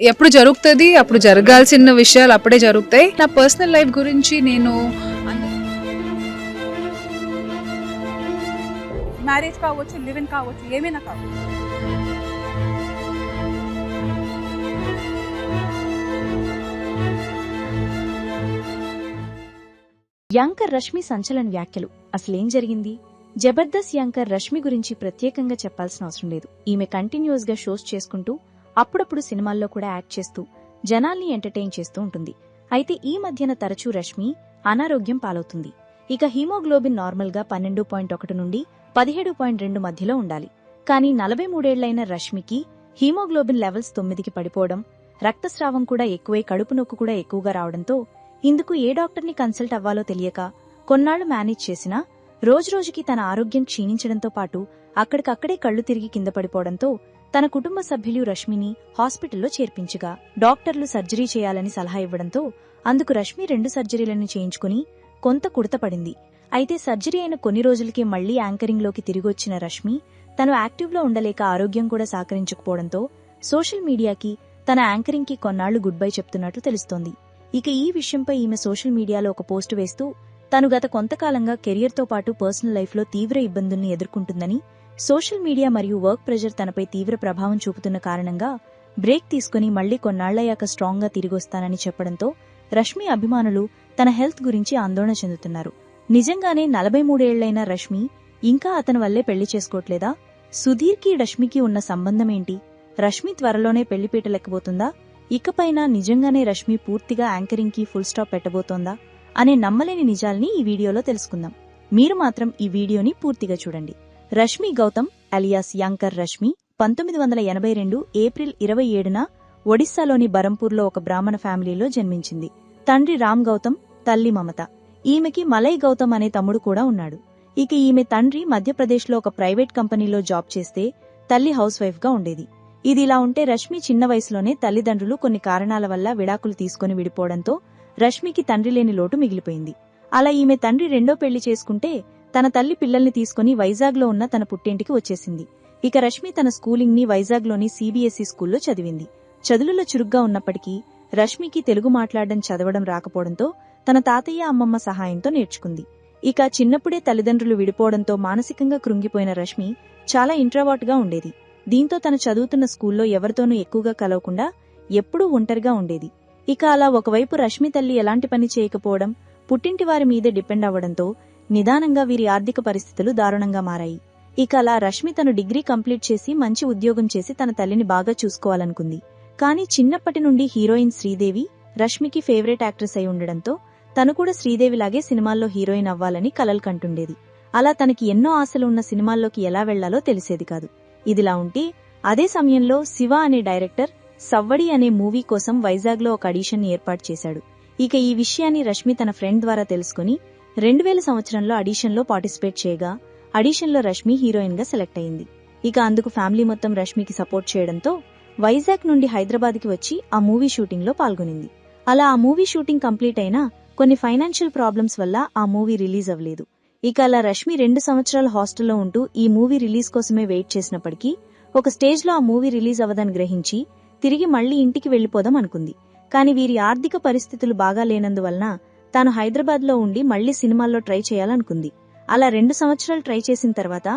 ఎప్పుడు జరుగుతుంది అప్పుడు జరగాల్సిన విషయాలు అప్పుడే జరుగుతాయి. నా పర్సనల్ లైఫ్ గురించి నేను మ్యారేజ్ కావచ్చు లివ్ ఇన్ కావచ్చు ఏమైనా కావచ్చు. యాంకర్ రష్మి సంచలన వ్యాఖ్యలు. అసలేం జరిగింది? జబర్దస్త్ యాంకర్ రష్మి గురించి ప్రత్యేకంగా చెప్పాల్సిన అవసరం లేదు. ఈమె కంటిన్యూస్గా షోస్ చేసుకుంటూ అప్పుడప్పుడు సినిమాల్లో కూడా యాక్ట్ చేస్తూ జనాల్ని ఎంటర్టైన్ చేస్తూ ఉంటుంది. అయితే ఈ మధ్యన తరచూ రష్మి అనారోగ్యం పాలవుతుంది. ఇక హీమోగ్లోబిన్ నార్మల్గా పన్నెండు పాయింట్ ఒకటి నుండి పదిహేడు పాయింట్ రెండు మధ్యలో ఉండాలి. కానీ నలభై మూడేళ్ళైన రష్మికి హీమోగ్లోబిన్ లెవెల్స్ తొమ్మిదికి పడిపోవడం రక్తస్రావం కూడా ఎక్కువై కడుపు నొక్కు కూడా ఎక్కువగా రావడంతో ఇందుకు ఏ డాక్టర్ని కన్సల్ట్ అవ్వాలో తెలియక కొన్నాళ్ళు మేనేజ్ చేసినా రోజురోజుకి తన ఆరోగ్యం క్షీణించడంతో పాటు అక్కడికక్కడే కళ్ళు తిరిగి కింద పడిపోవడంతో తన కుటుంబ సభ్యులు రష్మిని హాస్పిటల్లో చేర్పించగా డాక్టర్లు సర్జరీ చేయాలని సలహా ఇవ్వడంతో అందుకు రష్మి రెండు సర్జరీలను చేయించుకుని కొంత కుడతపడింది అయితే సర్జరీ అయిన కొన్ని రోజులకే మళ్ళీ యాంకరింగ్లోకి తిరిగొచ్చిన రష్మి తను యాక్టివ్లో ఉండలేక ఆరోగ్యం కూడా సహకరించకపోవడంతో సోషల్ మీడియాకి తన యాంకరింగ్కి కొన్నాళ్ళు గుడ్ బై చెప్తున్నట్లు తెలుస్తోంది. ఇక ఈ విషయంపై ఈమె సోషల్ మీడియాలో ఒక పోస్టు వేస్తూ తను గత కొంతకాలంగా కెరియర్తో పాటు పర్సనల్ లైఫ్లో తీవ్ర ఇబ్బందుల్ని ఎదుర్కొంటుందని సోషల్ మీడియా మరియు వర్క్ ప్రెజర్ తనపై తీవ్ర ప్రభావం చూపుతున్న కారణంగా బ్రేక్ తీసుకుని మళ్ళీ కొన్నాళ్ళయ్యాక స్ట్రాంగ్గా తిరిగొస్తానని చెప్పడంతో రష్మి అభిమానులు తన హెల్త్ గురించి ఆందోళన చెందుతున్నారు. నిజంగానే నలభై మూడేళ్ళైన రష్మి ఇంకా అతని వల్లే పెళ్ళి చేసుకోవట్లేదా? సుధీర్కి రష్మికి ఉన్న సంబంధమేంటి రష్మి త్వరలోనే పెళ్ళిపీట లెక్కబోతుందా? ఇకపైన నిజంగానే రష్మి పూర్తిగా యాంకరింగ్కి ఫుల్ స్టాప్ పెట్టబోతోందా? అనే నమ్మలేని నిజాల్ని ఈ వీడియోలో తెలుసుకుందాం. మీరు మాత్రం ఈ వీడియోని పూర్తిగా చూడండి. రష్మి గౌతమ్ అలియాస్ యాంకర్ రష్మి పంతొమ్మిది వందల ఎనభై రెండు ఏప్రిల్ ఇరవై ఏడున ఒడిశాలోని బరంపూర్లో ఒక బ్రాహ్మణ ఫ్యామిలీలో జన్మించింది. తండ్రి రామ్ గౌతమ్ తల్లి మమత. ఈమెకి మలై గౌతమ్ అనే తమ్ముడు కూడా ఉన్నాడు. ఇక ఈమె తండ్రి మధ్యప్రదేశ్లో ఒక ప్రైవేట్ కంపెనీలో జాబ్ చేస్తే తల్లి హౌస్ వైఫ్గా ఉండేది. ఇది ఇలా ఉంటే రష్మి చిన్న వయసులోనే తల్లిదండ్రులు కొన్ని కారణాల వల్ల విడాకులు తీసుకుని విడిపోవడంతో రష్మికి తండ్రి లేని లోటు మిగిలిపోయింది. అలా ఈమె తండ్రి రెండో పెళ్ళి చేసుకుంటే తన తల్లి పిల్లల్ని తీసుకుని వైజాగ్లో ఉన్న తన పుట్టింటికి వచ్చేసింది. ఇక రష్మి తన స్కూలింగ్ని వైజాగ్లోని సీబీఎస్ఈ స్కూల్లో చదివింది. చదువులలో చురుగ్గా ఉన్నప్పటికీ రష్మికి తెలుగు మాట్లాడడం చదవడం రాకపోవడంతో తన తాతయ్య అమ్మమ్మ సహాయంతో నేర్చుకుంది. ఇక చిన్నప్పుడే తల్లిదండ్రులు విడిపోవడంతో మానసికంగా కృంగిపోయిన రష్మి చాలా ఇంట్రావాట్గా ఉండేది. దీంతో తను చదువుతున్న స్కూల్లో ఎవరితోనూ ఎక్కువగా కలవకుండా ఎప్పుడూ ఒంటరిగా ఉండేది. ఇక అలా ఒకవైపు రష్మి తల్లి ఎలాంటి పని చేయకపోవడం పుట్టింటి వారి మీదే డిపెండ్ అవ్వడంతో నిదానంగా వీరి ఆర్థిక పరిస్థితులు దారుణంగా మారాయి. ఇక అలా రష్మి తను డిగ్రీ కంప్లీట్ చేసి మంచి ఉద్యోగం చేసి తన తల్లిని బాగా చూసుకోవాలనుకుంది. కానీ చిన్నప్పటి నుండి హీరోయిన్ శ్రీదేవి రష్మికి ఫేవరెట్ యాక్ట్రెస్ అయి ఉండడంతో తను కూడా శ్రీదేవిలాగే సినిమాల్లో హీరోయిన్ అవ్వాలని కలలు కంటుండేది. అలా తనకి ఎన్నో ఆశలు ఉన్న సినిమాల్లోకి ఎలా వెళ్ళాలో తెలిసేది కాదు. ఇదిలా ఉంటే అదే సమయంలో శివ అనే డైరెక్టర్ సవ్వడి అనే మూవీ కోసం వైజాగ్లో ఒక అడిషన్ ఏర్పాటు చేశాడు. ఇక ఈ విషయాన్ని రష్మి తన ఫ్రెండ్ ద్వారా తెలుసుకుని రెండు వేల సంవత్సరంలో అడిషన్లో పార్టిసిపేట్ చేయగా అడిషన్లో రష్మి హీరోయిన్గా సెలెక్ట్ అయింది. ఇక అందుకు ఫ్యామిలీ మొత్తం రష్మికి సపోర్ట్ చేయడంతో వైజాగ్ నుండి హైదరాబాద్కి వచ్చి ఆ మూవీ షూటింగ్లో పాల్గొనింది. అలా ఆ మూవీ షూటింగ్ కంప్లీట్ అయినా కొన్ని ఫైనాన్షియల్ ప్రాబ్లమ్స్ వల్ల ఆ మూవీ రిలీజ్ అవ్వలేదు. ఇక అలా రష్మి రెండు సంవత్సరాల హాస్టల్లో ఉంటూ ఈ మూవీ రిలీజ్ కోసమే వెయిట్ చేసినప్పటికీ ఒక స్టేజ్లో ఆ మూవీ రిలీజ్ అవ్వదని గ్రహించి తిరిగి మళ్ళీ ఇంటికి వెళ్ళిపోదాం అనుకుంది. కానీ వీరి ఆర్థిక పరిస్థితులు బాగా లేనందువలన తాను హైదరాబాద్లో ఉండి మళ్ళీ సినిమాల్లో ట్రై చేయాలనుకుంది. అలా రెండు సంవత్సరాలు ట్రై చేసిన తర్వాత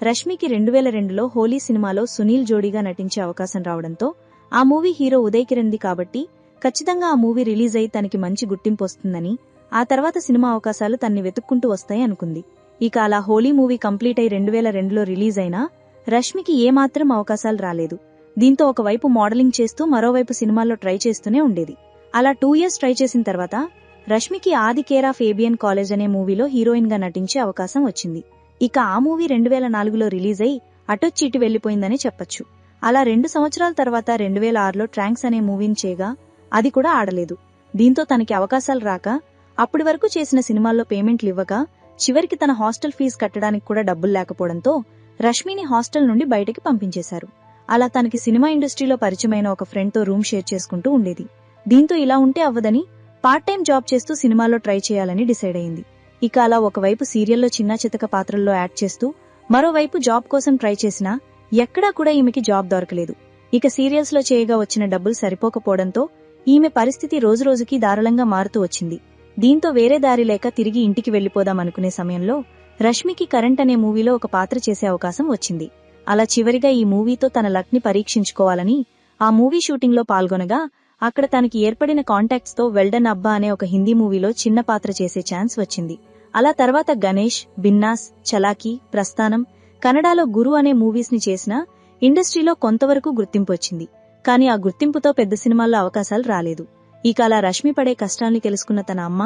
రష్మికి రెండు వేల రెండులో హోలీ సినిమాలో సునీల్ జోడీగా నటించే అవకాశం రావడంతో ఆ మూవీ హీరో ఉదయ్ కిరణ్ది కాబట్టి ఖచ్చితంగా ఆ మూవీ రిలీజ్ అయి తనకి మంచి గుర్తింపు వస్తుందని ఆ తర్వాత సినిమా అవకాశాలు తన్ని వెతుక్కుంటూ వస్తాయి అనుకుంది. ఇక అలా హోలీ మూవీ కంప్లీట్ అయి రెండు వేల రెండులో రిలీజ్ అయినా రష్మికి ఏమాత్రం అవకాశాలు రాలేదు. దీంతో ఒకవైపు మోడలింగ్ చేస్తూ మరోవైపు సినిమాల్లో ట్రై చేస్తూనే ఉండేది. అలా టూ ఇయర్స్ ట్రై చేసిన తర్వాత రష్మికి ఆది ఫేబియన్ కాలేజ్ అనే మూవీలో హీరోయిన్గా నటించే అవకాశం వచ్చింది. ఇక ఆ మూవీ రెండు వేల నాలుగులో రిలీజ్ అయి అటొచ్చి ఇటు వెళ్ళిపోయిందని చెప్పొచ్చు. అలా రెండు సంవత్సరాల తర్వాత రెండు వేల ఆరులో ట్రాంక్స్ అనే మూవీని చేయగా అది కూడా ఆడలేదు. దీంతో తనకి అవకాశాలు రాక అప్పటి వరకు చేసిన సినిమాల్లో పేమెంట్లు ఇవ్వక చివరికి తన హాస్టల్ ఫీజు కట్టడానికి కూడా డబ్బులు లేకపోవడంతో రష్మిని హాస్టల్ నుండి బయటకి పంపించేశారు. అలా తనకి సినిమా ఇండస్ట్రీలో పరిచయమైన ఒక ఫ్రెండ్తో రూమ్ షేర్ చేసుకుంటూ ఉండేది. దీంతో ఇలా ఉంటే అవ్వదని పార్ట్ టైం జాబ్ చేస్తూ సినిమాలో ట్రై చేయాలని డిసైడ్ అయింది. ఇక అలా ఒకవైపు సీరియల్లో చిన్న చితక పాత్రల్లో యాక్ట్ చేస్తూ మరోవైపు జాబ్ కోసం ట్రై చేసినా ఎక్కడా కూడా ఈమెకి జాబ్ దొరకలేదు. ఇక సీరియల్స్లో చేయగా వచ్చిన డబ్బులు సరిపోకపోవడంతో ఈమె పరిస్థితి రోజురోజుకి దారుణంగా మారుతూ వచ్చింది. దీంతో వేరే దారి లేక తిరిగి ఇంటికి వెళ్ళిపోదాం అనుకునే సమయంలో రష్మికి కరెంట్ అనే మూవీలో ఒక పాత్ర చేసే అవకాశం వచ్చింది. అలా చివరిగా ఈ మూవీతో తన లక్ని పరీక్షించుకోవాలని ఆ మూవీ షూటింగ్లో పాల్గొనగా అక్కడ తనకి ఏర్పడిన కాంటాక్ట్స్తో వెల్డన్ అబ్బా అనే ఒక హిందీ మూవీలో చిన్న పాత్ర చేసే ఛాన్స్ వచ్చింది. అలా తర్వాత గణేష్ బిన్నాస్ చలాకీ ప్రస్థానం కన్నడలో గురు అనే మూవీస్ని చేసిన ఇండస్ట్రీలో కొంతవరకు గుర్తింపు వచ్చింది. కానీ ఆ గుర్తింపుతో పెద్ద సినిమాల్లో అవకాశాలు రాలేదు. ఇక అలా రష్మి పడే కష్టాల్ని తెలుసుకున్న తన అమ్మ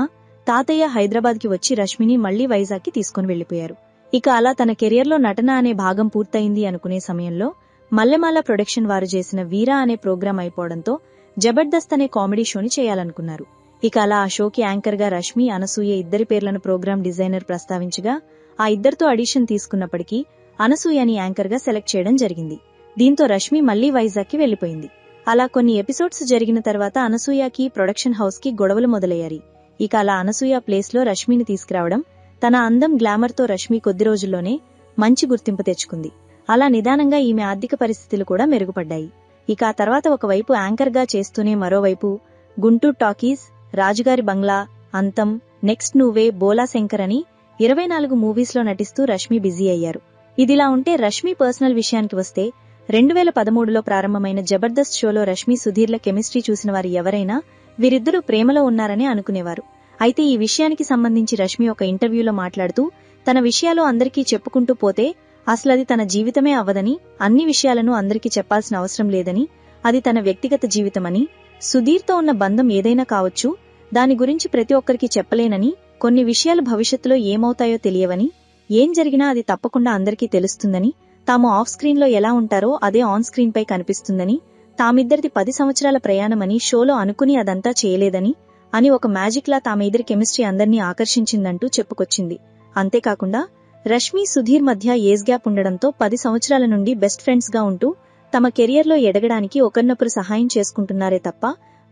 తాతయ్య హైదరాబాద్కి వచ్చి రష్మిని మళ్ళీ వైజాగ్కి తీసుకుని వెళ్ళిపోయారు ఇక అలా తన కెరియర్లో నటన అనే భాగం పూర్తయింది అనుకునే సమయంలో మల్లెమాల ప్రొడక్షన్ వారు చేసిన వీరా అనే ప్రోగ్రాం అయిపోవడంతో జబర్దస్త్ అనే కామెడీ షోని చేయాలనుకున్నారు. ఇక అలా ఆ షోకి యాంకర్గా రష్మి అనసూయ ఇద్దరి పేర్లను ప్రోగ్రాం డిజైనర్ ప్రస్తావించగా ఆ ఇద్దరితో అడిషన్ తీసుకున్నప్పటికీ అనసూయని యాంకర్గా సెలెక్ట్ చేయడం జరిగింది. దీంతో రష్మి మళ్ళీ వైజాగ్కి వెళ్ళిపోయింది అలా కొన్ని ఎపిసోడ్స్ జరిగిన తర్వాత అనసూయకి ప్రొడక్షన్ హౌస్కి గొడవలు మొదలయ్యాయి. ఇక అలా అనసూయ ప్లేస్లో రష్మిని తీసుకురావడం తన అందం గ్లామర్తో రష్మి కొద్ది రోజుల్లోనే మంచి గుర్తింపు తెచ్చుకుంది. అలా నిదానంగా ఈమె ఆర్థిక పరిస్థితులు కూడా మెరుగుపడ్డాయి. ఇక ఆ తర్వాత ఒకవైపు యాంకర్గా చేస్తూనే మరోవైపు గుంటూరు టాకీస్ రాజుగారి బంగ్లా అంతం నెక్స్ట్ నువ్వే బోలా శంకర్ అని ఇరవై నాలుగు మూవీస్లో నటిస్తూ రష్మి బిజీ అయ్యారు. ఇదిలా ఉంటే రష్మి పర్సనల్ విషయానికి వస్తే రెండు వేల పదమూడులో ప్రారంభమైన జబర్దస్త్ షోలో రష్మి సుధీర్ల కెమిస్ట్రీ చూసిన వారు ఎవరైనా వీరిద్దరూ ప్రేమలో ఉన్నారని అనుకునేవారు. అయితే ఈ విషయానికి సంబంధించి రష్మి ఒక ఇంటర్వ్యూలో మాట్లాడుతూ తన విషయాలు అందరికీ చెప్పుకుంటూ పోతే అసలది తన జీవితమే అవ్వదని అన్ని విషయాలను అందరికీ చెప్పాల్సిన అవసరం లేదని అది తన వ్యక్తిగత జీవితమని సుధీర్తో ఉన్న బంధం ఏదైనా కావచ్చు దాని గురించి ప్రతి ఒక్కరికి చెప్పలేనని కొన్ని విషయాలు భవిష్యత్తులో ఏమవుతాయో తెలియవని ఏం జరిగినా అది తప్పకుండా అందరికీ తెలుస్తుందని తాము ఆఫ్ స్క్రీన్లో ఎలా ఉంటారో అదే ఆన్ స్క్రీన్ పై కనిపిస్తుందని తామిద్దరిది పది సంవత్సరాల ప్రయాణమని షోలో అనుకుని అదంతా చేయలేదని అని ఒక మ్యాజిక్లా తామిద్దరి తామ ఇద్దరి కెమిస్ట్రీ అందర్నీ ఆకర్షించిందంటూ చెప్పుకొచ్చింది. అంతేకాకుండా రష్మి సుధీర్ మధ్య ఏజ్ గ్యాప్ ఉండడంతో పది సంవత్సరాల నుండి బెస్ట్ ఫ్రెండ్స్గా ఉంటూ తమ కెరియర్లో ఎదగడానికి ఒకరినొకరు సహాయం చేసుకుంటున్నారే తప్ప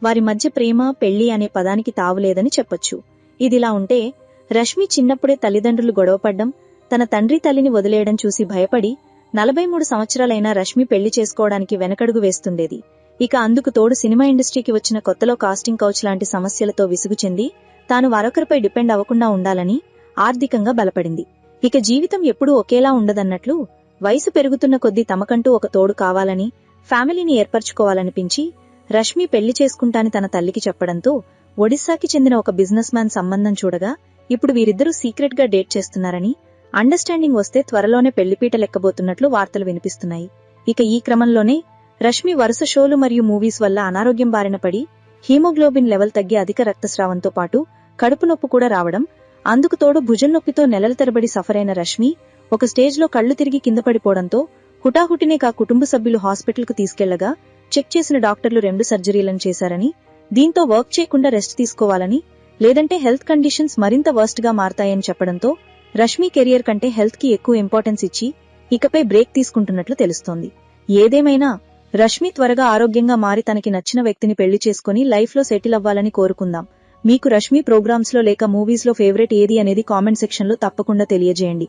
వారి మధ్య ప్రేమ పెళ్ళి అనే పదానికి తావులేదని చెప్పొచ్చు. ఇదిలా ఉంటే రష్మి చిన్నప్పుడే తల్లిదండ్రులు గొడవపడ్డం తన తండ్రి తల్లిని వదిలేయడం చూసి భయపడి నలభై మూడు సంవత్సరాలైనా రష్మి పెళ్ళి చేసుకోవడానికి వెనకడుగు వేస్తుండేది. ఇక అందుకు తోడు సినిమా ఇండస్ట్రీకి వచ్చిన కొత్తలో కాస్టింగ్ కౌచ్ లాంటి సమస్యలతో విసుగు చెంది తాను మరొకరిపై డిపెండ్ అవ్వకుండా ఉండాలని ఆర్థికంగా బలపడింది. ఇక జీవితం ఎప్పుడూ ఒకేలా ఉండదన్నట్లు వయసు పెరుగుతున్న కొద్దీ తమకంటూ ఒక తోడు కావాలని ఫ్యామిలీని ఏర్పరచుకోవాలనిపించి రష్మి పెళ్ళి చేసుకుంటాని తన తల్లికి చెప్పడంతో ఒడిశాకి చెందిన ఒక బిజినెస్ మ్యాన్ సంబంధం చూడగా ఇప్పుడు వీరిద్దరూ సీక్రెట్గా డేట్ చేస్తున్నారని అండర్స్టాండింగ్ వస్తే త్వరలోనే పెళ్ళిపీట లెక్కబోతున్నట్లు వార్తలు వినిపిస్తున్నాయి. ఇక ఈ క్రమంలోనే రష్మి వరుస షోలు మరియు మూవీస్ వల్ల అనారోగ్యం బారిన పడి హీమోగ్లోబిన్ లెవెల్ తగ్గి అధిక రక్తస్రావంతో పాటు కడుపు నొప్పి కూడా రావడం అందుకు తోడు భుజం నొప్పితో నెలల తరబడి సఫర్ అయిన రష్మి ఒక స్టేజ్లో కళ్ళు తిరిగి కింద పడిపోవడంతో హుటాహుటినే కా కుటుంబ సభ్యులు హాస్పిటల్కు తీసుకెళ్ళగా చెక్ చేసిన డాక్టర్లు రెండు సర్జరీలను చేశారని దీంతో వర్క్ చేయకుండా రెస్ట్ తీసుకోవాలని లేదంటే హెల్త్ కండిషన్స్ మరింత వర్స్ట్గా మారతాయని చెప్పడంతో రష్మి కెరియర్ కంటే హెల్త్కి ఎక్కువ ఇంపార్టెన్స్ ఇచ్చి ఇకపై బ్రేక్ తీసుకుంటున్నట్లు తెలుస్తోంది. ఏదేమైనా రష్మి త్వరగా ఆరోగ్యంగా మారి తనకి నచ్చిన వ్యక్తిని పెళ్ళి చేసుకుని లైఫ్లో సెటిల్ అవ్వాలని కోరుకుందాం. మీకు రష్మి ప్రోగ్రామ్స్లో లేక మూవీస్లో ఫేవరెట్ ఏది అనేది కామెంట్ సెక్షన్లో తప్పకుండా తెలియజేయండి.